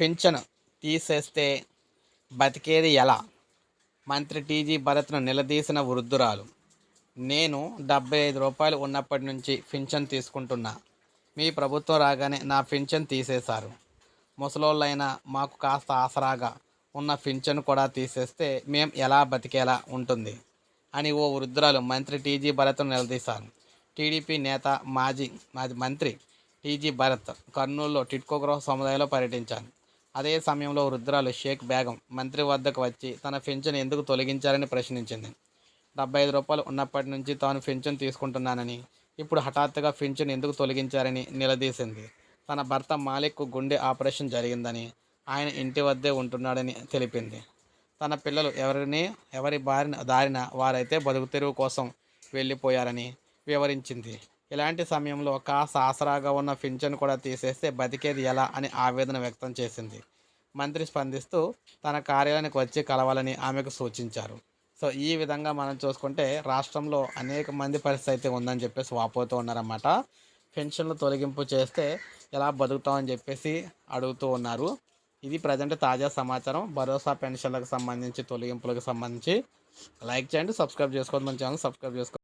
పింఛను తీసేస్తే బతికేది ఎలా? మంత్రి టీజీ భరత్ను నిలదీసిన వృద్ధురాలు. నేను డెబ్బై ఐదు రూపాయలు ఉన్నప్పటి నుంచి పింఛన్ తీసుకుంటున్నా. మీ ప్రభుత్వం రాగానే నా పింఛన్ తీసేశారు. ముసలోళ్ళైనా మాకు కాస్త ఆసరాగా ఉన్న పింఛన్ కూడా తీసేస్తే మేం ఎలా బతికేలా ఉంటుంది? అని ఓ వృద్ధురాలు మంత్రి టీజీ భరత్ను నిలదీశారు. టీడీపీ నేత మాజీ మాజీ మంత్రి టీజీ భరత్ కర్నూలులో టిట్కో గృహ సముదాయంలో పర్యటించాను అదే సమయంలో వృద్ధురాలు షేక్ బేగం మంత్రి వద్దకు వచ్చి తన పెన్షన్ ఎందుకు తొలగించారని ప్రశ్నించింది. డెబ్బై ఐదు రూపాయలు ఉన్నప్పటి నుంచి తాను పెన్షన్ తీసుకుంటున్నానని ఇప్పుడు హఠాత్తుగా పెన్షన్ ఎందుకు తొలగించారని నిలదీసింది. తన భర్త మాలిక్కు గుండె ఆపరేషన్ జరిగిందని ఆయన ఇంటి వద్దే ఉంటున్నాడని తెలిపింది. తన పిల్లలు ఎవరిని ఎవరి బారిన దారిన వారైతే బతుకు తెరువు కోసం వెళ్ళిపోయారని వివరించింది. ఇలాంటి సమయంలో కాస్త ఆసరాగా ఉన్న పింఛన్ కూడా తీసేస్తే బతికేది ఎలా అని ఆవేదన వ్యక్తం చేసింది. మంత్రి స్పందిస్తూ తన కార్యాలయానికి వచ్చి కలవాలని ఆమెకు సూచించారు. సో ఈ విధంగా మనం చూసుకుంటే రాష్ట్రంలో అనేక మంది పరిస్థితి అయితే ఉందని చెప్పేసి వాపోతూ ఉన్నారన్నమాట. పెన్షన్లు తొలగింపు చేస్తే ఎలా బతుకుతామని చెప్పేసి అడుగుతూ ఉన్నారు. ఇది ప్రజెంట్ తాజా సమాచారం. భరోసా పెన్షన్లకు సంబంధించి తొలగింపులకు సంబంధించి లైక్ చేయండి సబ్స్క్రైబ్ చేసుకోండి మన ఛానల్ సబ్స్క్రైబ్ చేసుకోండి